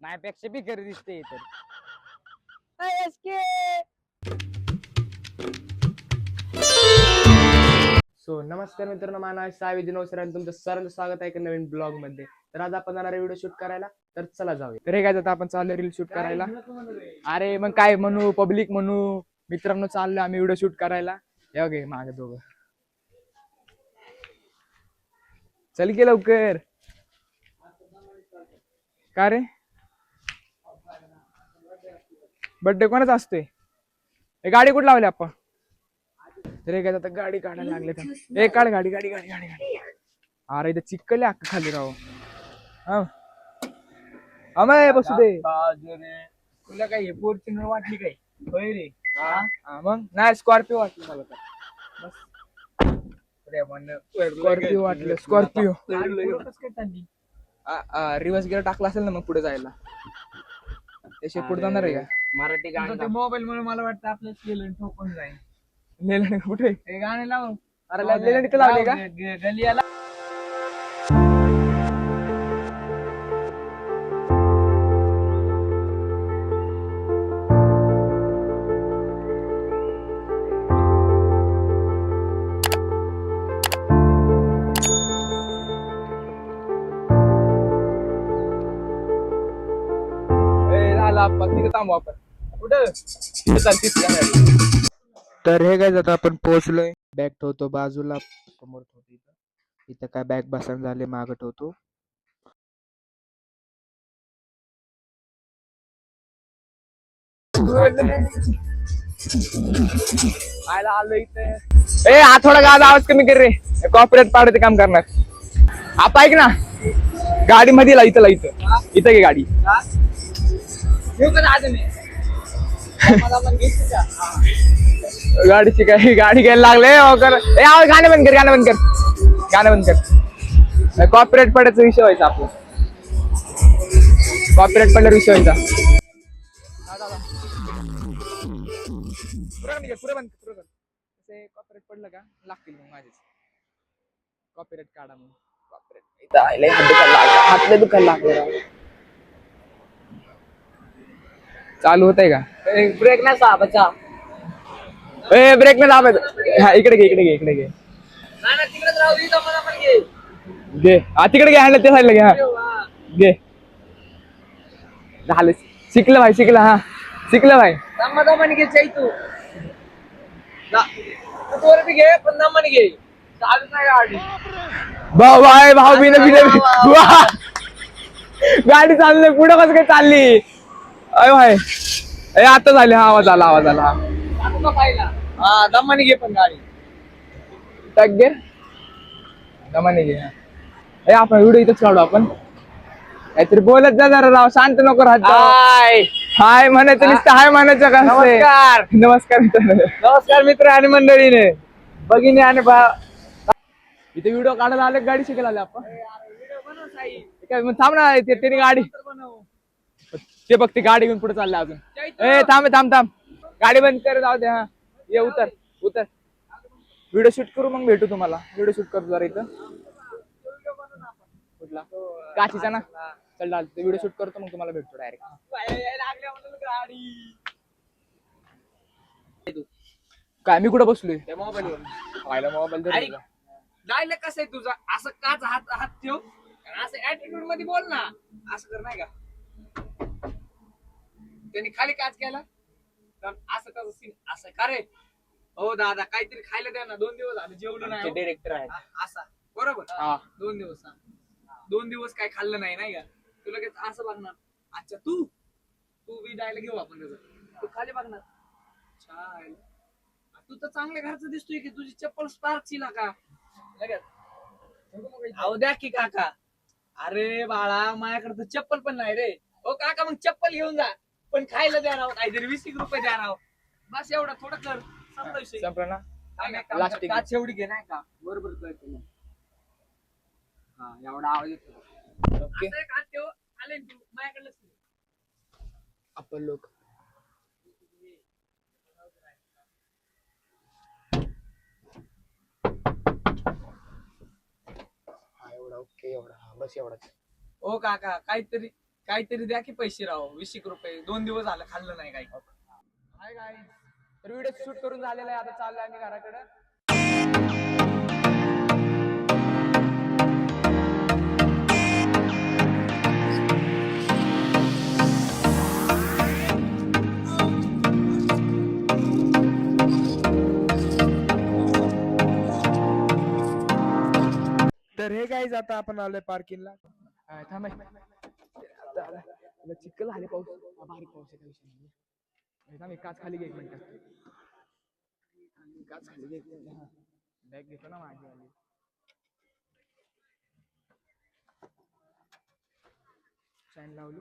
माझ्यापेक्षा बी घरी दिसते तर. सो नमस्कार मित्रांनो माझं नाव आहे सावी दिनोसर आणि तुमचं सर्वांचं स्वागत आहे एका नवीन ब्लॉगमध्ये तर आज आपण जाणार व्हिडिओ शूट करायला तर चला जाऊया. तर हे काय आता आपण चाललो रील शूट करायला. अरे मग काय म्हणू? पब्लिक म्हणू? मित्रांनो चाललो आम्ही व्हिडिओ शूट करायला. हे बघे मागे दोघं. चल की लवकर. का रे? बर्थडे कोणाचा असतोय? हे गाडी कुठं लावली आपण? तर हे काय आता गाडी काढायला लागले का ए काढ गाडी गाडी गाडी गाडी गाडी. अरे इथं चिकले अख्खा खाली राव. हा. अमय बसू दे. तुला काय हे फॉर्च्युनर वाटली काय? होय रे. हा, मग? नाही स्कॉर्पिओ वाटली मला तर. स्कॉर्पिओ वाटलं स्कॉर्पिओ रिवर्स गिअर टाकला असेल ना मग पुढे जायला. त्याशिवाय पुढे जाणार आहे का? मराठी गाणं मोबाईल मुळे मला वाटतं आपलं केलं ठोकून जाईल. लेलं कुठे? हे गाणे लाव अरे लेलं इथं लावले का? गलियाला. तिथे थांबू आपण कुठं. तर हे काय जातं आपण पोहोचलोय. बॅग ठेवतो बाजूला समोर ठेवतो इथं. इथं काय बॅग बसन झाले मागं ठेवतो. आयला आलो इथे. ए हा थोडा गाज आवाज कमी कर रे. कॉपरेट पाडायचं काम करणार. आप ऐक ना. गाडी मध्ये ला इथं ला इथं. इथं घे गाडी. गाडीची काय गाडी घ्यायला लागले हो कर. ए आवाज गाणं बंद कर गाणं बंद कर. गाणं बंद कर. कॉपरेट पडायचा विषय व्हायचा आपला. कॉपरेट पडल्यावर विषय व्हायचा. पुरे बंद पुरे बंद कॉपरेट पडलं का? लागतील मग माझेच. कॉपीराईट काढा मग. कॉपीराईट दुखायला लागलं. हातले दुखायला लागले राव. चालू होत आहे का ब्रेक ना सा बचा ए ब्रेक नाही दाबायचं हा इकडे घे इकडे घे इकडे घे. घे. हा तिकडे घे हँडल त्या साईडला घे हा. घे. झालं. शिकलं भाई शिकलं हा. शिकलं भाई. दमा दमाने घे चाई तू. तू बी घे पण दमाने घे. चालू नाही गाडी. भाऊ भाऊ बिन बिन गाडी चालली पुढं कसं काय चालली? अय भाई ए आता झाली हा आवाज आला आवाज आला. हा दमाने घे पण गाडी. टक घे. दमाने घे. ए आपण व्हिडिओ इथंच काढू आपण. काहीतरी बोलत जा जरा राव शांत नको राहत. हाय. हाय म्हणायचं नुसतं हाय म्हणायचं का नमस्कार. नमस्कार मित्रांनो. नमस्कार मित्र आणि मंडळीने. भगिनी आणि भा इथे व्हिडिओ काढायला आले गाडी शिकायला आले आपण? ते काय मग थांब ना ते- त्याने गाडी ते बघ ते गाडी घेऊन पुढे चालले अजून. ए थांब थांब थांब. गाडी बंद कर जाऊ दे हा. ये उतर उतर. व्हिडिओ शूट करू मग भेटू तुम्हाला. व्हिडिओ शूट करतो जरा इथं. कुठला? काशीचा ना? चल व्हिडिओ शूट करतो मग तुम्हाला भेटतो डायरेक्ट काय मी कुठं बसलोय? पाहिला मोबाईल. डायलॉग कसं आहे तुझा? असं काच हात हात ठेव. असं ऍटिट्यूडमध्ये बोल ना. असं कर नाही का? त्यांनी खाली काच केला. तर असं कसं सीन असं का रे? हो दादा काहीतरी खायला द्या ना दोन दिवस झाले जेवलो नाही हो. डिरेक्टर आहे हा, असा. बरोबर? हा. दोन दिवस हा. दोन दिवस काय खाल्लं नाही नाही का? तुला लगेच असं बघणार. अच्छा तू? तू बी डायला घेऊ आपण त्याचं. तू खाली बघणार. छान तू तर चांगल्या घरचं दिसतोय की तुझी चप्पल स्पार्कची ना का लगेच. अहो द्या की काका. अरे बाळा माझ्याकडे तर चप्पल पण नाही रे. ओ काका मग चप्पल घेऊन जा. पण खायला द्या राव काहीतरी वीस एक रुपये द्या राव. बस एवढं थोडं कर. संपला विषय. संपलं ना? काम Plastic. काच एवढी घे नाही का? बरोबर कळते मग. हा एवढा आवाज येतो. ओके असं एक हात ठेव, आले ना तू. माझ्याकडे आपण लोक हा एवढा ओके एवढा. हा बस एवढाच. ओ काका काहीतरी काहीतरी द्या की पैसे राव वीस एक रुपये. दोन दिवस झालं खाल्लं नाही काही. हाय काय तर व्हिडिओ शूट करून झालेला आहे. आता चाललोय आम्ही घराकडे. तर हे गाईज आता आपण आलोय पार्किंगला थांबा. हे. चिखल झाले पाऊस. बारीक पाऊस आहे त्या विषय नाही हे मी काच खाली घे एक मिनिट काच खाली घे एक मिनिट बॅग घेतो ना माझी आली चाईन लावली.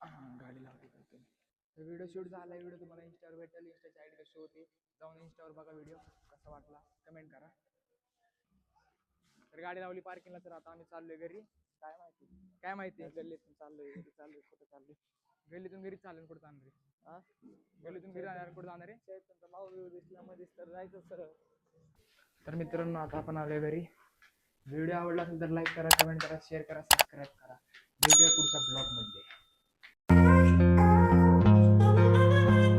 हा गाडी लावली व्हिडिओ शूट झाला व्हिडिओ तुम्हाला इंस्टावर भेटेल इंस्टाची आयडी कशी होती. जाऊन इंस्टावर बघा व्हिडिओ कसा वाटला? कमेंट करा. तर गाडी लावली पार्किंगला तर आता आम्ही चाललोय घरी. काय माहिती? काय माहिती? गल्लीतून चाललोय घरी चाललोय कुठं चाललोय? गल्लीतून घरी चालून कुठं जाणार आहे? हा गल्लीतून घरी जाणार कुठं जाणार आहे? तुमचा भाऊ बिऊ दिसला मध्येच तर जायचं सरळ. तर मित्रांनो आता आपण आलोय घरी. व्हिडिओ आवडला असेल तर लाईक करा कमेंट करा शेअर करा सबस्क्राईब करा. भेटूया पुढच्या ब्लॉगमध्ये